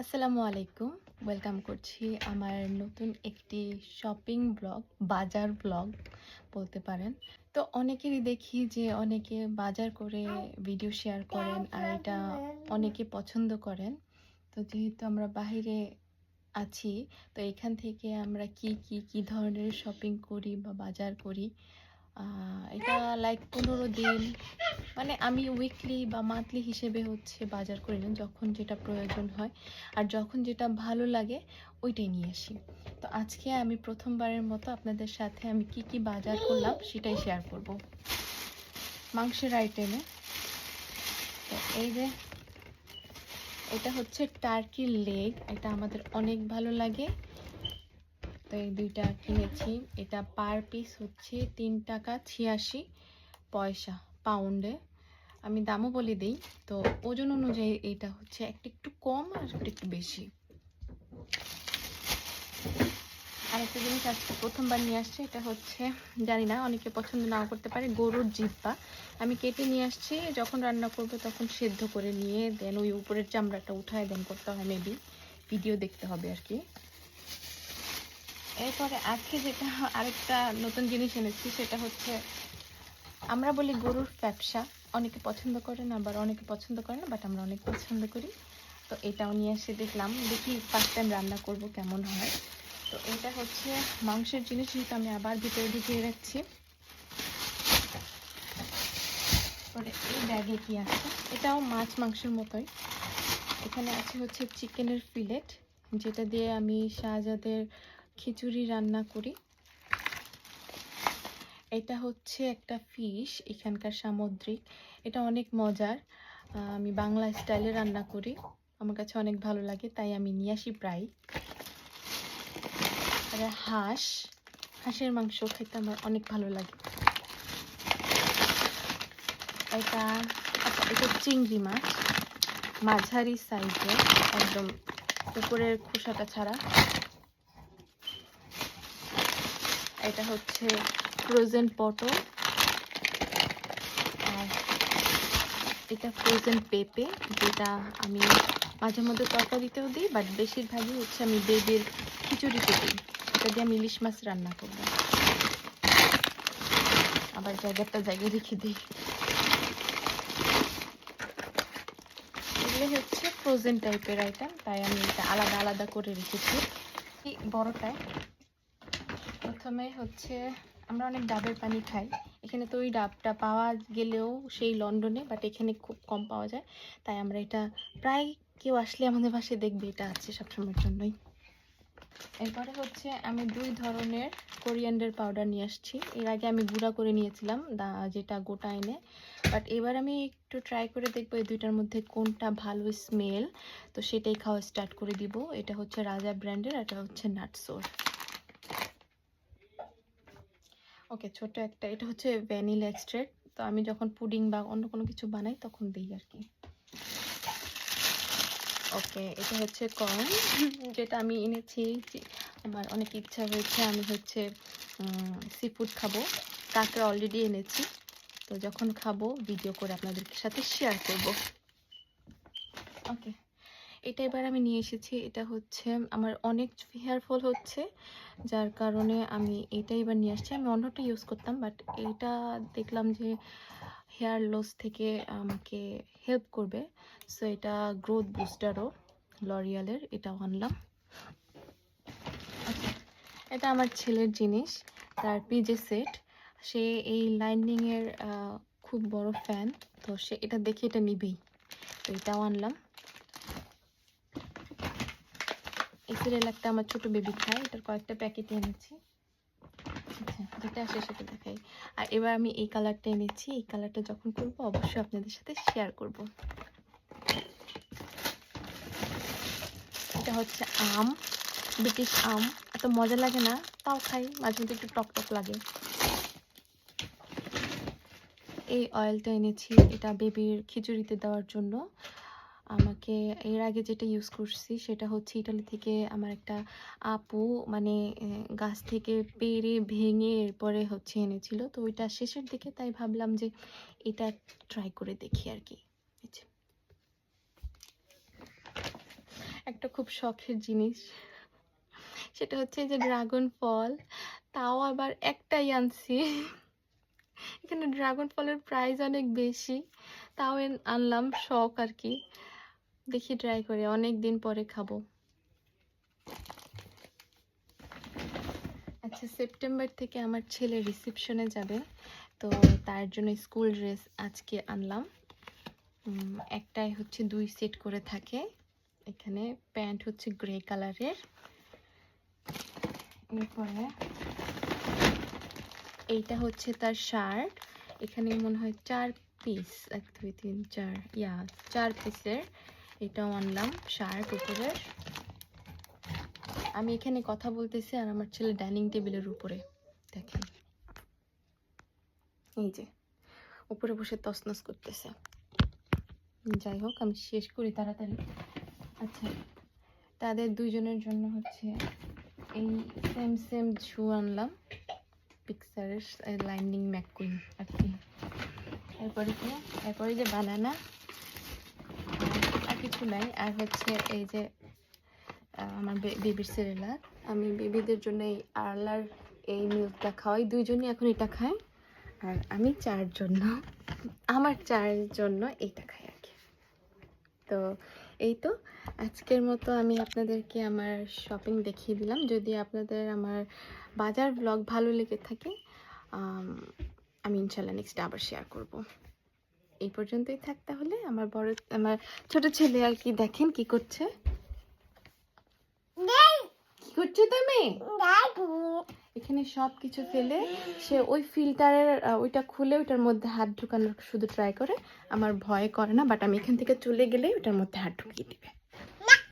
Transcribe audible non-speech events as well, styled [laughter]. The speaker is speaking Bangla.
আসসালামু আলাইকুম। ওয়েলকাম করছি আমার নতুন একটি শপিং ব্লগ, বাজার ব্লগ বলতে পারেন। তো অনেকেরই দেখি যে অনেকে বাজার করে ভিডিও শেয়ার করেন আর এটা অনেকে পছন্দ করেন। তো যেহেতু আমরা বাইরে আছি, তো এখান থেকে আমরা কি কি কি ধরনের শপিং করি বা বাজার করি এটা লাইক পনেরো দিন। মানে আমি উইকলি বা মান্থলি হিসেবে হচ্ছে বাজার করি না, যখন যেটা প্রয়োজন হয়। আর যখন যেটা ভালো লাগে, ওইটাই নিয়ে আসি। তো আজকে আমি প্রথমবারের মতো আপনাদের সাথে আমি কি কি বাজার করলাম সেটাই শেয়ার করব। মাংসের আইটেমে এই যে, এটা হচ্ছে টার্কির লেগ এটা আমাদের অনেক ভালো লাগে। তো এই দুইটা কিনেছি। এটা পার পিস হচ্ছে তিন টাকা ছিয়াশি পয়সা পাউন্ডে আমি দামও বলে দিই, তো ওজন অনুযায়ী এটা হচ্ছে একটা একটু কম আর একটা একটু বেশি। আর একটা জিনিস আজকে প্রথমবার নিয়ে আসছে, এটা হচ্ছে, জানি না, অনেকে পছন্দ নাও করতে পারে, গরুর জিব্বা আমি কেটে নিয়ে আসছি, যখন রান্না করব তখন সেদ্ধ করে নিয়ে দেন ওই উপরের চামড়াটা উঠায় দেন করতে হয় মেবি ভিডিও দেখতে হবে আর কি। এরপরে আজকে যেটা [laughs] আরেকটা নতুন জিনিস এনেছি, সেটা হচ্ছে আমরা বলি গরুর ব্যবসা। অনেকে পছন্দ করে না আবার অনেকে পছন্দ করে না বাট আমরা অনেক পছন্দ করি। তো এটাও নিয়ে এসে দেখলাম, দেখি ফার্স্ট টাইম রান্না করব কেমন হয়। তো এটা হচ্ছে মাংসের জিনিস, যেহেতু আমি আবার ভিতরে ঢুকিয়ে রাখছি। পরে এই ব্যাগে কি আছে? এটাও মাছ মাংসের মতোই। এখানে আছে হচ্ছে চিকেনের ফিলেট যেটা দিয়ে আমি শাহজাদের খিচুড়ি রান্না করি। এটা হচ্ছে একটা ফিশ এখানকার সামুদ্রিক। এটা অনেক মজার। আমি বাংলা স্টাইলে রান্না করি। আমার কাছে অনেক ভালো লাগে, তাই আমি নিয়ে আসি প্রায়। আর হাঁস, হাঁসের মাংস খেতে আমার অনেক ভালো লাগে। এটা আচ্ছা এটা চিংড়ি মাছ। মাঝারি সাইজের একদম উপরের খোসাটা ছাড়া। এটা হচ্ছে ফ্রোজেন পটল। আর এটা ফ্রোজেন পেঁপে, যেটা আমি মাঝে মধ্যে তরকারিতেও দিই বাট বেশিরভাগই হচ্ছে আমি বেবির খিচুড়িতে দিই। এটা দিয়ে আমি ইলিশ মাছ রান্না করব। আবার জায়গাটা জায়গায় রেখে দিই। এগুলো হচ্ছে ফ্রোজেন টাইপের আইটেম তাই আমি এটা আলাদা আলাদা করে রেখেছি। বড়টায় প্রথমে হচ্ছে আমরা অনেক ডাবের পানি খাই। এখানে তো ওই ডাবটা পাওয়া গেলেও সেই লন্ডনে বাট এখানে খুব কম পাওয়া যায়। তাই আমরা এটা প্রায় কেউ আসলে আমাদের বাসায় দেখবে, এটা আছে সবসময়ের জন্যই। এরপরে হচ্ছে আমি দুই ধরনের কোরিয়ান্ডার পাউডার নিয়ে আসছি। এর আগে আমি গুঁড়া করে নিয়েছিলাম, দা- যেটা গোটা এনে। বাট এবার আমি একটু ট্রাই করে দেখব এই দুইটার মধ্যে কোনটা ভালো স্মেল তো সেটাই খাওয়া স্টার্ট করে দিব। এটা হচ্ছে রাজা ব্র্যান্ডের এটা হচ্ছে নাটসোর ওকে ছোট একটা, এটা হচ্ছে ভ্যানিলা এক্সট্রেট তো আমি যখন পুডিং বা অন্য কোনো কিছু বানাই, তখন দিই আর কি ওকে, এটা হচ্ছে কর্ন, যেটা আমি এনেছি। আমার অনেক ইচ্ছা হয়েছে, আমি হচ্ছে সি ফুড খাব। কাঁকড়া অলরেডি এনেছি। তো যখন খাব ভিডিও করে আপনাদের সাথে শেয়ার করব। ওকে। এটা এবার আমি নিয়ে এসেছি। এটা হচ্ছে আমার অনেক হেয়ার ফল হচ্ছে যার কারণে আমি এটা এবার নিয়ে আসছি। আমি অন্যটা ইউজ করতাম বাট এটা দেখলাম যে হেয়ার লস থেকে আমাকে হেল্প করবে। সো এটা গ্রোথ বুস্টারও লরিয়ালের এটাও আনলাম। আচ্ছা, এটা আমার ছেলের জিনিস তার পিজে সেট সে এই লাইনিংয়ের খুব বড় ফ্যান তো সে এটা দেখে এটা নিবেই। তো এটাও আনলাম। এই সিরিয়াল একটা আমার ছোট বেবি খায়, এটার কয়েকটা প্যাকেট এনেছি। আচ্ছা যেটা আসে সেটা দেখাই। আর এবার আমি এই কালারটা এনেছি, এই কালারটা যখন করব অবশ্যই আপনাদের সাথে শেয়ার করব। এটা হচ্ছে আম, ব্রিটিশ আম। এত মজা লাগে না, তাও খাই, মাঝে মধ্যে একটু টক টক লাগে। এই অয়েলটা এনেছি, এটা বেবির খিচুড়িতে দেওয়ার জন্য। আমাকে এর আগে যেটা ইউজ করছি সেটা হচ্ছে ইটালি থেকে আমার একটা আপু মানে গাছ থেকে পেড়ে ভেঙে এরপরে হচ্ছে এনেছিল। তো ওইটা শেষের দিকে তাই ভাবলাম যে এটা ট্রাই করে দেখি আর কি। একটা খুব শখের জিনিস। সেটা হচ্ছে যে ড্রাগন ফল তাও আবার একটাই আনছি। এখানে ড্রাগন ফলের প্রাইস অনেক বেশি, তাও আনলাম, শখ আর কি। দেখি ট্রাই করে অনেক দিন পরে খাব। আচ্ছা সেপ্টেম্বর থেকে আমার ছেলে রিসেপশনে যাবে, তো তার জন্য স্কুল ড্রেস আজকে আনলাম। একটাই হচ্ছে দুই সেট করে থাকে, এখানে প্যান্ট হচ্ছে গ্রে কালারের এরপরে এইটা হচ্ছে তার শার্ট এখানে মনে হয় চার পিস এক, দুই, তিন, চার ইয়া চার পিসের এটাও আনলাম শার্ট উপরের আমি এখানে কথা বলতেছি আর আমার ছেলে ডাইনিং টেবিলের উপরে, দেখেন। এই যে, উপরে বসে তসনস করতেছে। যাই হোক, আমি শেষ করি তাড়াতাড়ি। আচ্ছা তাদের দুইজনের জন্য হচ্ছে এই সেম সেম শু আনলাম পিক্সারের লাইনিং ম্যাকুইন আর কি। এরপরে কি? এরপরে যে বানানা কিছু নাই। আর হচ্ছে এই যে আমার বেবির সেরেলার। আমি বেবিদের জন্য এই আর্লার এই মিল্কটা খাওয়াই। দুইজনই এখন এটা খায়। আর আমি চার জন্য আমার চায়ের জন্য এইটা খাই আর কি। তো এই তো, আজকের মতো আমি আপনাদেরকে আমার শপিং দেখিয়ে দিলাম। যদি আপনাদের আমার বাজার ব্লগ ভালো লেগে থাকে, আমি ইনশাল্লাহ নেক্সট আবার শেয়ার করব। এই পর্যন্তই থাক তাহলে। আমার বড় আমার ছোট ছেলে আর কি দেখেন কি করছে? কি করছ তুমি? এখানে সব কিছু ফেলে সে ওই ফিল্টারের ওইটা খুলে ওইটার মধ্যে হাত ঢুকানোর শুধু ট্রাই করে। আমার ভয় করে না বাট আমি এখান থেকে চলে গেলে ওটার মধ্যে হাত ঢুকিয়ে দিবে।